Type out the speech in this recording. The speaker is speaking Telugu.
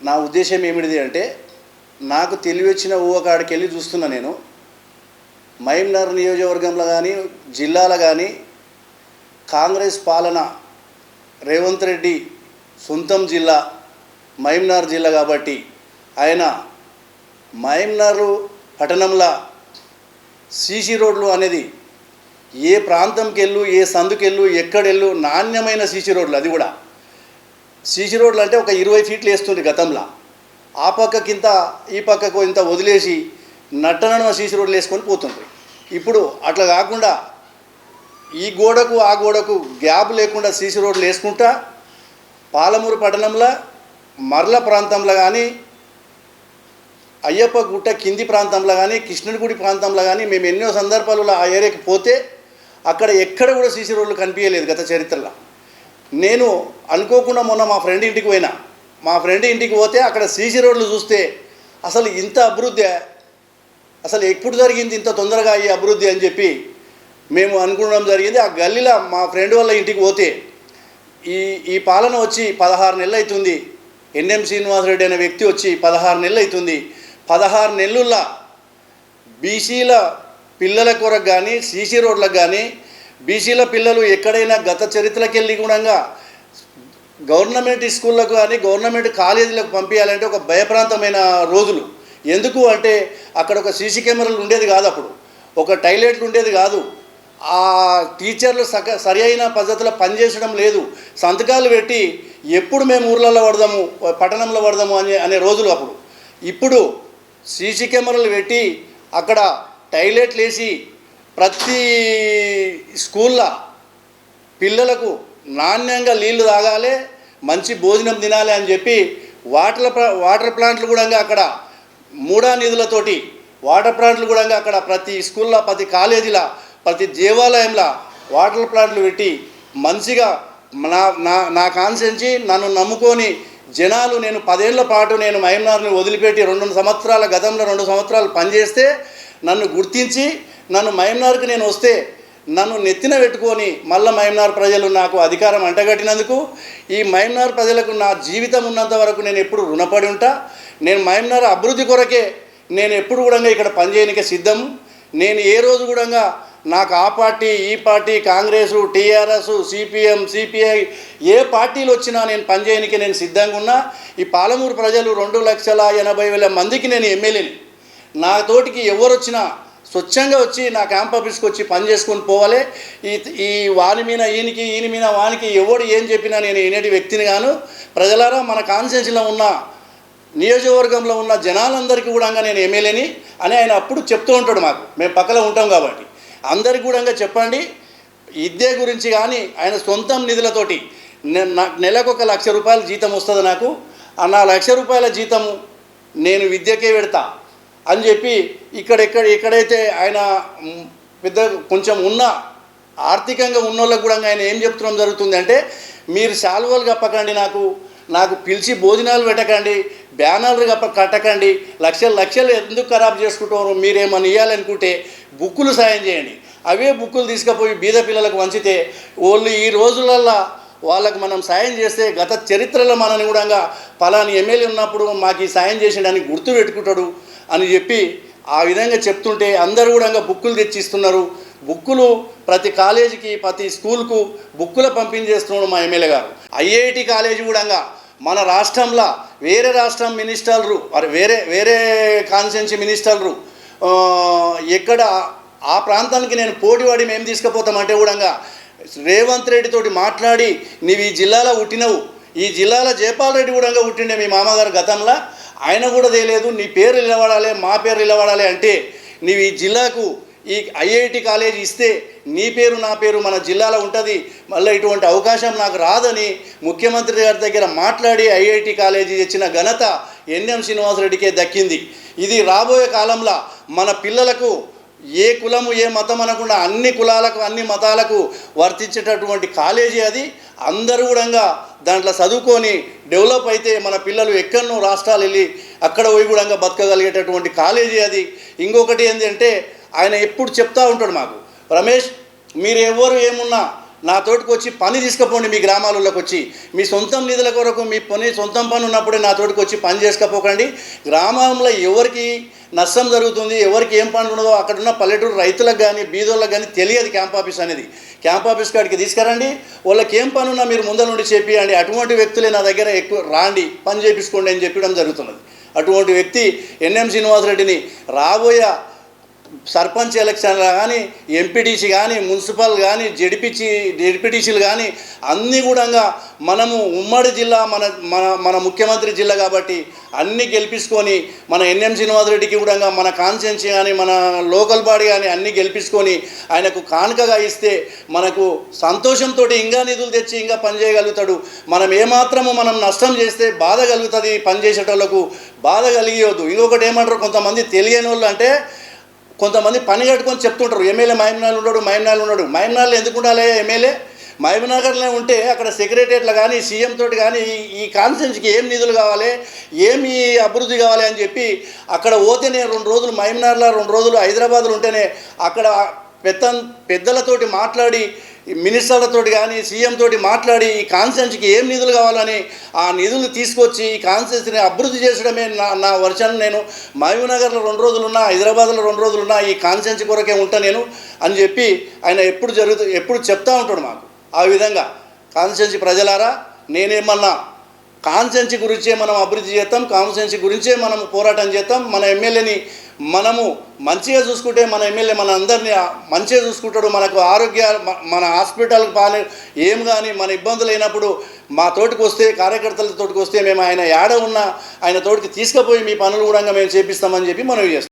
నా ఉద్దేశం ఏమిటిది అంటే నాకు తెలివచ్చిన ఊహకాడికి వెళ్ళి చూస్తున్నా నేను. మహీంనగర్ నియోజకవర్గంలో కానీ జిల్లాలో కానీ కాంగ్రెస్ పాలన రేవంత్ రెడ్డి సొంతం జిల్లా మహీంనగర్ జిల్లా కాబట్టి ఆయన మహీంనగర్ పట్టణంలో సీసీ రోడ్లు అనేది ఏ ప్రాంతంకి వెళ్ళు ఏ సందుకెళ్ళు ఎక్కడెళ్ళు నాణ్యమైన సీసీ రోడ్లు అది కూడా. సీసీ రోడ్లు అంటే ఒక ఇరవై ఫీట్లు వేస్తుంది గతంలో. ఆ పక్కకింత ఈ పక్కకు ఇంత వదిలేసి నట్టనడుమ సీసీ రోడ్లు వేసుకొని పోతుండ్రు. ఇప్పుడు అట్లా కాకుండా ఈ గోడకు ఆ గోడకు గ్యాప్ లేకుండా సీసీ రోడ్లు వేసుకుంటా పాలమూరు పట్టణంలో మర్ల ప్రాంతంలో కానీ అయ్యప్ప గుట్ట కింది ప్రాంతంలో కానీ కృష్ణుడిగుడి ప్రాంతంలో కానీ మేము ఎన్నో సందర్భాలలో ఆ ఏరియాకి పోతే అక్కడ ఎక్కడ కూడా సీసీ రోడ్లు కనిపించలేదు గత చరిత్రలో. నేను అనుకోకుండా మొన్న మా ఫ్రెండ్ ఇంటికి పోయినా. మా ఫ్రెండ్ ఇంటికి పోతే అక్కడ సీసీ రోడ్లు చూస్తే అసలు ఇంత అభివృద్ధి అసలు ఎప్పుడు జరిగింది ఇంత తొందరగా ఈ అభివృద్ధి అని చెప్పి మేము అనుకోవడం జరిగింది. ఆ గల్లీలో మా ఫ్రెండ్ వాళ్ళ ఇంటికి పోతే ఈ ఈ పాలన వచ్చి పదహారు నెలలు అవుతుంది. ఎన్ఎం శ్రీనివాసరెడ్డి అనే వ్యక్తి వచ్చి పదహారు నెలలు అవుతుంది. పదహారు నెలల్లో బీసీల పిల్లల కొరకు కానీ సీసీ రోడ్లకు కానీ బీసీల పిల్లలు ఎక్కడైనా గత చరిత్రకి వెళ్ళి కూడంగా గవర్నమెంట్ స్కూళ్ళకు కానీ గవర్నమెంట్ కాలేజీలకు పంపించాలంటే ఒక భయప్రాంతమైన రోజులు. ఎందుకు అంటే అక్కడ ఒక సీసీ కెమెరాలు ఉండేది కాదు అప్పుడు. ఒక టైలెట్లు ఉండేది కాదు. ఆ టీచర్లు సక సరి అయిన పద్ధతిలో పనిచేసడం లేదు. సంతకాలు పెట్టి ఎప్పుడు మేము ఊర్లలో పడదాము పట్టణంలో పడదాము అనే అనే రోజులు అప్పుడు. ఇప్పుడు సీసీ కెమెరాలు పెట్టి అక్కడ టైలెట్లు వేసి ప్రతి స్కూల్లో పిల్లలకు నాణ్యంగా నీళ్ళు తాగాలి మంచి భోజనం తినాలి అని చెప్పి వాటర్ ప్లా- వాటర్ ప్లాంట్లు కూడా అక్కడ మూడా నిధులతోటి వాటర్ ప్లాంట్లు కూడా అక్కడ ప్రతి స్కూల్లో ప్రతి కాలేజీలో ప్రతి దేవాలయంలో వాటర్ ప్లాంట్లు పెట్టి మంచిగా నా నా నా కాన్సెన్సి నన్ను నమ్ముకొని జనాలు నేను పదేళ్ళ పాటు నేను మహమ్నార్ని వదిలిపెట్టి రెండు సంవత్సరాల గతంలో రెండు సంవత్సరాలు పనిచేస్తే నన్ను గుర్తించి నన్ను మహమ్నార్కి నేను వస్తే నన్ను నెత్తిన పెట్టుకొని మళ్ళా మహమ్నార్ ప్రజలు నాకు అధికారం అంటగట్టినందుకు ఈ మహమ్నార్ ప్రజలకు నా జీవితం ఉన్నంత వరకు నేను ఎప్పుడు రుణపడి ఉంటా నేను మహమ్నార్ అభివృద్ధి కొరకే నేను ఎప్పుడు కూడా ఇక్కడ పనిచేయనికే సిద్ధం నేను ఏ రోజు కూడా నాకు ఆ పార్టీ ఈ party Congress TRS CPM CPI ఏ పార్టీలు వచ్చినా నేను పనిచేయనికి నేను సిద్ధంగా ఉన్నా. ఈ పాలమూరు ప్రజలు రెండు లక్షల ఎనభై వేల మందికి నేను ఎమ్మెల్యేని. నా తోటికి ఎవరు వచ్చినా స్వచ్ఛంగా వచ్చి నా క్యాంప్ ఆఫీస్కి వచ్చి పని చేసుకొని పోవాలి. ఈ ఈ వాని మీద ఈయనకి ఈయన మీద వానికి ఎవడు ఏం చెప్పినా నేను ఈనేటి వ్యక్తిని గాను ప్రజలారా మన కాన్స్టిట్యూన్సీలో ఉన్న నియోజకవర్గంలో ఉన్న జనాలందరికీ కూడా నేను ఎమ్మెల్యేని అని ఆయన అప్పుడు చెప్తూ ఉంటాడు మాకు. మేము పక్కలో ఉంటాం కాబట్టి. అందరికి కూడా చెప్పండి. విద్య గురించి కానీ ఆయన సొంతం నిధులతోటి నెలకు ఒక లక్ష రూపాయల జీతం వస్తుంది నాకు. ఆ నా లక్ష రూపాయల జీతము నేను విద్యకే పెడతా. అని చెప్పి ఇక్కడెక్కడ ఎక్కడైతే ఆయన పెద్ద కొంచెం ఉన్న ఆర్థికంగా ఉన్నోళ్ళకు కూడా ఆయన ఏం చెప్తున్నాం జరుగుతుంది అంటే మీరు శాలువలు కప్పకండి నాకు నాకు పిలిచి భోజనాలు పెట్టకండి బ్యానర్లు కప్ప కట్టకండి లక్షలు లక్షలు ఎందుకు ఖరాబ్ చేసుకుంటారు మీరేమని ఇవ్వాలనుకుంటే బుక్కులు సాయం చేయండి. అవే బుక్కులు తీసుకుపోయి బీద పిల్లలకు వంచితే వాళ్ళు ఈ రోజులల్లో వాళ్ళకు మనం సాయం చేస్తే గత చరిత్రలో మనని కూడా పలాని ఎమ్మెల్యే ఉన్నప్పుడు మాకు ఈ సాయం చేసిండని గుర్తు పెట్టుకుంటాడు. అని చెప్పి ఆ విధంగా చెప్తుంటే అందరూ కూడా బుక్కులు తెచ్చిస్తున్నారు. బుక్కులు ప్రతి కాలేజీకి ప్రతి స్కూల్కు బుక్కుల పంపిణీ చేస్తున్నాడు మా ఎమ్మెల్యే గారు. ఐఐటి కాలేజీ కూడా మన రాష్ట్రంలో వేరే రాష్ట్రం మినిస్టర్లు వేరే వేరే కాన్స్టిట్యున్సీ మినిస్టర్లు ఎక్కడ ఆ ప్రాంతానికి నేను పోటీపడి మేము తీసుకుపోతామంటే కూడా రేవంత్ రెడ్డితోటి మాట్లాడి నీవు ఈ జిల్లాలో పుట్టినవు. ఈ జిల్లాలో జయపాల్ రెడ్డి కూడా పుట్టిండే మీ మామగారు గతంలో. ఆయన కూడా తెలియదు నీ పేరు నిలబడాలి మా పేరు నిలబడాలి అంటే నీవు ఈ జిల్లాకు ఈ ఐఐటి కాలేజ్ ఇస్తే నీ పేరు నా పేరు మన జిల్లాలో ఉంటుంది. మళ్ళీ ఇటువంటి అవకాశం నాకు రాదని ముఖ్యమంత్రి గారి దగ్గర మాట్లాడి ఐఐటి కాలేజీ తెచ్చిన ఘనత ఎన్ఎం శ్రీనివాసరెడ్డికే దక్కింది. ఇది రాబోయే కాలంలో మన పిల్లలకు ఏ కులము ఏ మతం అనకుండా అన్ని కులాలకు అన్ని మతాలకు వర్తించేటటువంటి కాలేజీ అది. అందరూ కూడా దాంట్లో చదువుకొని డెవలప్ అయితే మన పిల్లలు ఎక్కడనో రాష్ట్రాలు వెళ్ళి అక్కడ పోయి కూడా బతకగలిగేటటువంటి కాలేజీ అది. ఇంకొకటి ఏంటంటే ఆయన ఎప్పుడు చెప్తా ఉంటాడు మాకు రమేష్ మీరు ఎవరు ఏమున్నా నా తోటికి వచ్చి పని తీసుకుపోండి మీ గ్రామాలలోకి వచ్చి. మీ సొంతం నిధుల కొరకు మీ పని సొంతం పని ఉన్నప్పుడే నా తోటికి వచ్చి పని చేసుకపోకండి. గ్రామంలో ఎవరికి నష్టం జరుగుతుంది ఎవరికి ఏం పని ఉన్నదో అక్కడ ఉన్న పల్లెటూరు రైతులకు కానీ బీదోళ్ళకి కానీ తెలియదు క్యాంప్ ఆఫీస్ అనేది. క్యాంప్ ఆఫీస్ కాడికి తీసుకురండి. వాళ్ళకి ఏం పని ఉన్నా మీరు ముందర నుండి చెప్పియండి అటువంటి వ్యక్తులే నా దగ్గర ఎక్కువ రాండి పని చేపించుకోండి అని చెప్పడం జరుగుతున్నది. అటువంటి వ్యక్తి ఎన్ఎం శ్రీనివాసరెడ్డిని రాబోయే సర్పంచ్ ఎలక్షన్లో కానీ ఎంపీటీసీ కానీ మున్సిపల్ కానీ జడిపిచి జడిపిటీసీలు కానీ అన్నీ కూడా మనము ఉమ్మడి జిల్లా మన మన మన ముఖ్యమంత్రి జిల్లా కాబట్టి అన్నీ గెలిపించుకొని మన ఎన్ఎం శ్రీనివాసరెడ్డికి కూడా మన కాన్స్టిట్యున్సీ కానీ మన లోకల్ బాడీ కానీ అన్నీ గెలిపించుకొని ఆయనకు కానుకగా ఇస్తే మనకు సంతోషంతో ఇంకా నిధులు తెచ్చి ఇంకా పని చేయగలుగుతాడు మనం ఏమాత్రము మనం నష్టం చేస్తే బాధ కలుగుతుంది పని చేసేటోళ్ళకు బాధ కలిగియొద్దు ఇంకొకటి ఏమంటారు కొంతమంది తెలియని వాళ్ళు అంటే కొంతమంది పని కట్టుకొని చెప్తుంటారు. ఎమ్మెల్యే మహిమనాలు ఉన్నాడు మహిమనాలు ఉన్నాడు. మహిమనాలు ఎందుకు ఉండాలి ఎమ్మెల్యే? మహబూబ్నగర్లో ఉంటే అక్కడ సెక్రటరియట్లో కానీ సీఎం తోటి కానీ ఈ- ఈ కాన్ఫరెన్స్కి ఏం నిధులు కావాలి? ఏమి అభివృద్ధి కావాలి అని చెప్పి అక్కడ పోతేనే రెండు రోజులు మహబూబ్నగర్లో రెండు రోజులు హైదరాబాద్లో ఉంటేనే అక్కడ పెద్ద పెద్దలతోటి మాట్లాడి మినిస్టర్లతోటి కానీ సీఎం తోటి మాట్లాడి ఈ కాన్స్టిట్యున్సీకి ఏం నిధులు కావాలని ఆ నిధులు తీసుకొచ్చి ఈ కాన్సెన్స్ని అభివృద్ధి చేసడమే నా నా వర్షన్ నేను మహబూబ్నగర్లో రెండు రోజులున్నా హైదరాబాద్లో రెండు రోజులు ఉన్నా ఈ కాన్స్టిట్యున్సీ కొరకే ఉంటా నేను అని చెప్పి ఆయన ఎప్పుడు జరుగుతూ ఎప్పుడు చెప్తా ఉంటాడు మాకు. ఆ విధంగా కాన్స్టిట్యున్సీ ప్రజలారా నేనేమన్నా కాన్సెన్సీ గురించే మనం అభివృద్ధి చేస్తాం కాన్స్టిట్యున్సీ గురించే మనం పోరాటం చేస్తాం. మన ఎమ్మెల్యేని మనము మంచిగా చూసుకుంటే మన ఎమ్మెల్యే మన అందరినీ మంచిగా చూసుకుంటాడు. మనకు ఆరోగ్య మన హాస్పిటల్ పాలే ఏం కానీ మన ఇబ్బందులు అయినప్పుడు మా తోటికి వస్తే కార్యకర్తల తోటికి వస్తే మేము ఆయన యాడ ఉన్న ఆయన తోటికి తీసుకుపోయి మీ పనులు కూడా మేము చేపిస్తామని చెప్పి మనం చేస్తాం.